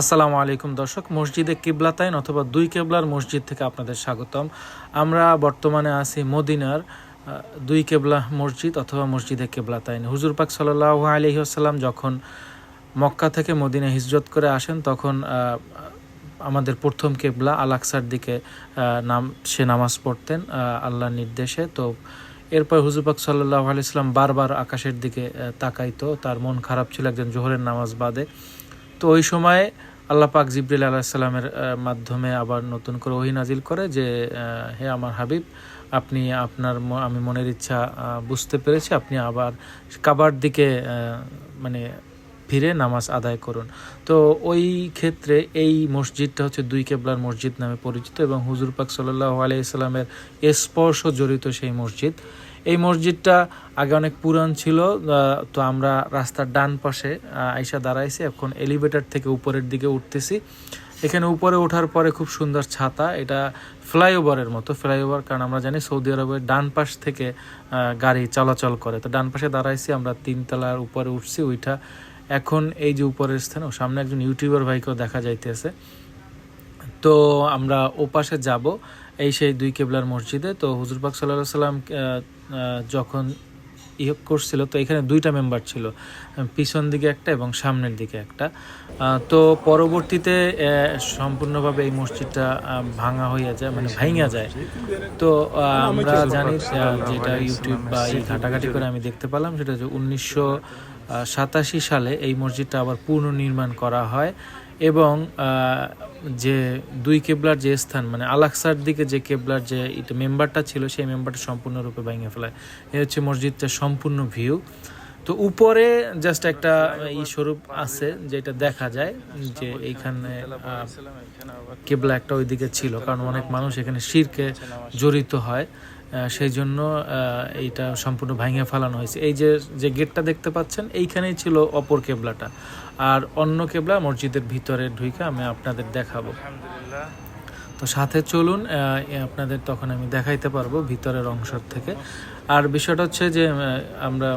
আসসালামু আলাইকুম দর্শক, মসজিদে কিবলাতাইন অথবা দুই কেবলার মসজিদ থেকে আপনাদের স্বাগতম। আমরা বর্তমানে আছি মদিনার দুই কেবলা মসজিদ অথবা মসজিদে কেবলাতাইন হুজুর পাক সাল্লাহ আলহি আসাল্লাম যখন মক্কা থেকে মদিনা হিজরত করে আসেন, তখন আমাদের প্রথম কেবলা আলাকসার দিকে নাম, সে নামাজ পড়তেন আল্লাহর নির্দেশে। তো এরপর হুজুরপাক সাল্লাহ আলাইসলাম বারবার আকাশের দিকে তাকাইতো। তার মন খারাপ ছিল, একজন জোহরের নামাজ বাদে। তো ওই সময় আল্লাহ পাক জিব্রিল আলাহিসাল্লামের মাধ্যমে আবার নতুন করে ওহি নাজিল করে যে হে আমার হাবিব, আপনি আপনার আমি মনের ইচ্ছা বুঝতে পেরেছি, আপনি আবার কাবার দিকে মানে ফিরে নামাজ আদায় করুন। তো ওই ক্ষেত্রে এই মসজিদটা হচ্ছে দুই কেবলার মসজিদ নামে পরিচিত এবং হুজুর পাক সাল্লাহ আলাইসাল্লামের স্পর্শ জড়িত সেই মসজিদ। এই মসজিদটা আগে অনেক পুরান ছিল তো আমরা রাস্তার ডান পাশে আইসা দাঁড়াইছি, এখন এলিভেটর থেকে উপরের দিকে উঠতেছি। এখানে উপরে ওঠার পরে খুব সুন্দর ছাতা, এটা ফ্লাইওভারের মতো, ফ্লাইওভার, কারণ আমরা জানি সৌদি আরবের ডান পাশ থেকে গাড়ি চলাচল করে। তো ডান পাশে দাঁড়াইছি, আমরা তিনতলার উপরে উঠছি ওইটা এখন এই যে উপরের স্থানে সামনে একজন ইউটিউবার ভাইকেও দেখা যাইতেছে। তো আমরা ওপাশে যাব এই সেই দুই কেবলার মসজিদে। তো হুজুর পাক সাল্লাহ সাল্লাম যখন ইয়ে করছিল তো এখানে দুইটা মেম্বার ছিল পিছন দিকে একটা এবং সামনের দিকে একটা। তো পরবর্তীতে সম্পূর্ণভাবে এই মসজিদটা ভাঙা হইয়া যায় মানে ভাঙা যায়। তো আমরা জানি যেটা ইউটিউব বা এই ঘাটাঘাটি করে আমি দেখতে পেলাম সেটা হচ্ছে উনিশশো সাতাশি সালে এই মসজিদটা আবার পুনর্নির্মাণ করা হয়। এবং যে দুই কেবলার যে স্থান মানে আলাকসার দিকে যে কেবলার যে এটা মেম্বারটা ছিল, সেই মেম্বারটা সম্পূর্ণরূপে ভেঙে ফেলায় এ হচ্ছে মসজিদটার সম্পূর্ণ ভিউ তো উপরে জাস্ট একটা ই স্বরূপ আছে, যেটা দেখা যায় যে এইখানে কেবলা একটা ওইদিকে ছিল, কারণ অনেক মানুষ এখানে শিরকে জড়িত হয়। সেই জন্য এইটা সম্পূর্ণ ভাঙিয়ে ফেলানো হয়েছে। এই যে যে গেটটা দেখতে পাচ্ছেন এইখানেই ছিল অপর কেবলাটা। আর অন্য কেবলা মসজিদের ভিতরে ঢুইকে আমি আপনাদের দেখাবো। তো সাথে চলুন আপনাদের তখন আমি দেখাইতে পারব ভিতরের অংশ থেকে। আর বিষয়টা হচ্ছে যে আমরা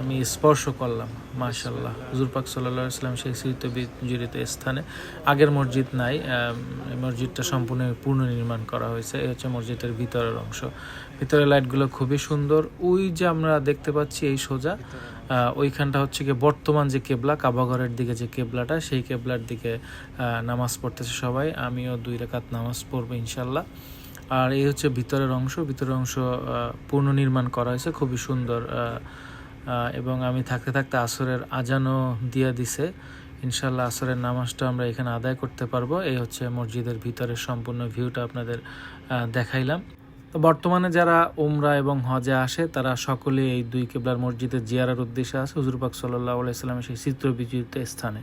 আমি স্পর্শ করলাম মাশাল্লাহ হুজুর পাক সাল্লাহ ইসলাম সেই স্মৃত জড়িত স্থানে। আগের মসজিদ নাই মসজিদটা সম্পূর্ণ পুনর্নির্মাণ করা হয়েছে। এই হচ্ছে মসজিদের ভিতরের অংশ। ভিতরের লাইটগুলো খুবই সুন্দর। ওই যে আমরা দেখতে পাচ্ছি এই সোজা ওইখানটা হচ্ছে কি বর্তমান যে কেবলা কাবাঘরের দিকে যে কেবলাটা, সেই কেবলার দিকে নামাজ পড়তেছে সবাই। আমিও দুই রেখাত নামাজ পড়ব ইনশাল্লাহ আর এই হচ্ছে ভিতরের অংশ। ভিতরের অংশ পুনর্নির্মাণ করা হয়েছে। খুবই সুন্দর এবং আমি থাকতে থাকতে আসরের আজানও দিয়ে দিছে। ইনশাল্লাহ আসরের নামাজটা আমরা এখানে আদায় করতে পারব। এই হচ্ছে মসজিদের ভিতরের সম্পূর্ণ ভিউটা আপনাদের দেখাইলাম। তো বর্তমানে যারা উমরা এবং হজে আসে, তারা সকলে এই দুই কেবলার মসজিদের জিয়ারার উদ্দেশ্যে আসে হুজুরপাক সাল্লাহ আলাইসালামের সেই চিত্র বিজড়িত স্থানে।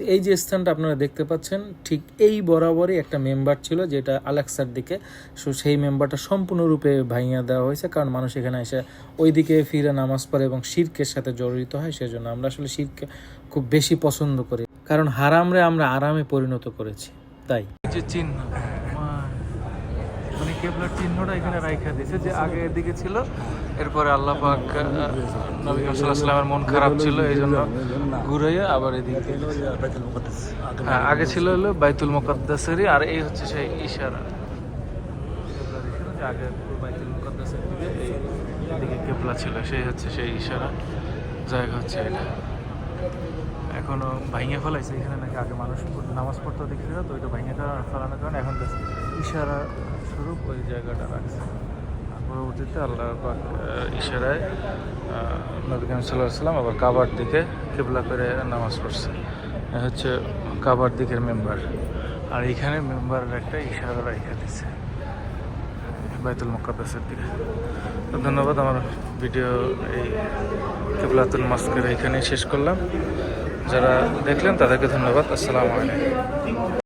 তো এই যে স্থানটা আপনারা দেখতে পাচ্ছেন, ঠিক এই বরাবরই একটা মেম্বার ছিল যেটা আলেক্সার দিকে। সো সেই মেম্বারটা সম্পূর্ণরূপে ভাঙিয়ে দেওয়া হয়েছে, কারণ মানুষ এখানে এসে ওই দিকে ফিরে নামাজ পড়ে এবং শিরকের সাথে জড়িত হয়, সেজন্য আমরা আসলে শিরকে খুব বেশি পছন্দ করি। কারণ হারামরে আমরা আরামে পরিণত করেছি, তাই। যে চিহ্ন। কেবলার চিহ্নটা এখানে রাইখা দিয়েছে যে আগে এদিকে ছিল, এরপরে আল্লাহ পাক নবী সাল্লামের মন খারাপ ছিল এই জন্য ঘুরাইয়া আবার এদিকে হ্যাঁ আগে ছিল হলো বাইতুল মুকদ্দাসেরই, আর এই হচ্ছে সেই ইশারা। আগে বাইতুল এদিকে কেবলা ছিল, সেই হচ্ছে সেই ইশারা। জায়গা হচ্ছে এটা। এখনও ভাঙে ফেলাইছে, এখানে নাকি আগে মানুষ নামাজ পড়তে দেখছিল, তো ওইটা ভাঙে ফেলানোর কারণে এখন ইশারা স্বরূপ ওই জায়গাটা রাখছে। পরবর্তীতে আল্লাহ ইশারায় নবী সাল্লাহ সাল্লাম আবার কাবার দিকে কেবলা করে নামাজ পড়ছে। হচ্ছে কাবার দিকের মেম্বার। আর এইখানে মেম্বারের একটা ইশারা রেখে দিচ্ছে বাইতুল মুকাদ্দাসের দিকে। তো ধন্যবাদ, আমার ভিডিও এই কেবলাতুল মাস্কের এখানেই শেষ করলাম। যারা দেখলেন তাদেরকে ধন্যবাদ, আসসালামু আলাইকুম।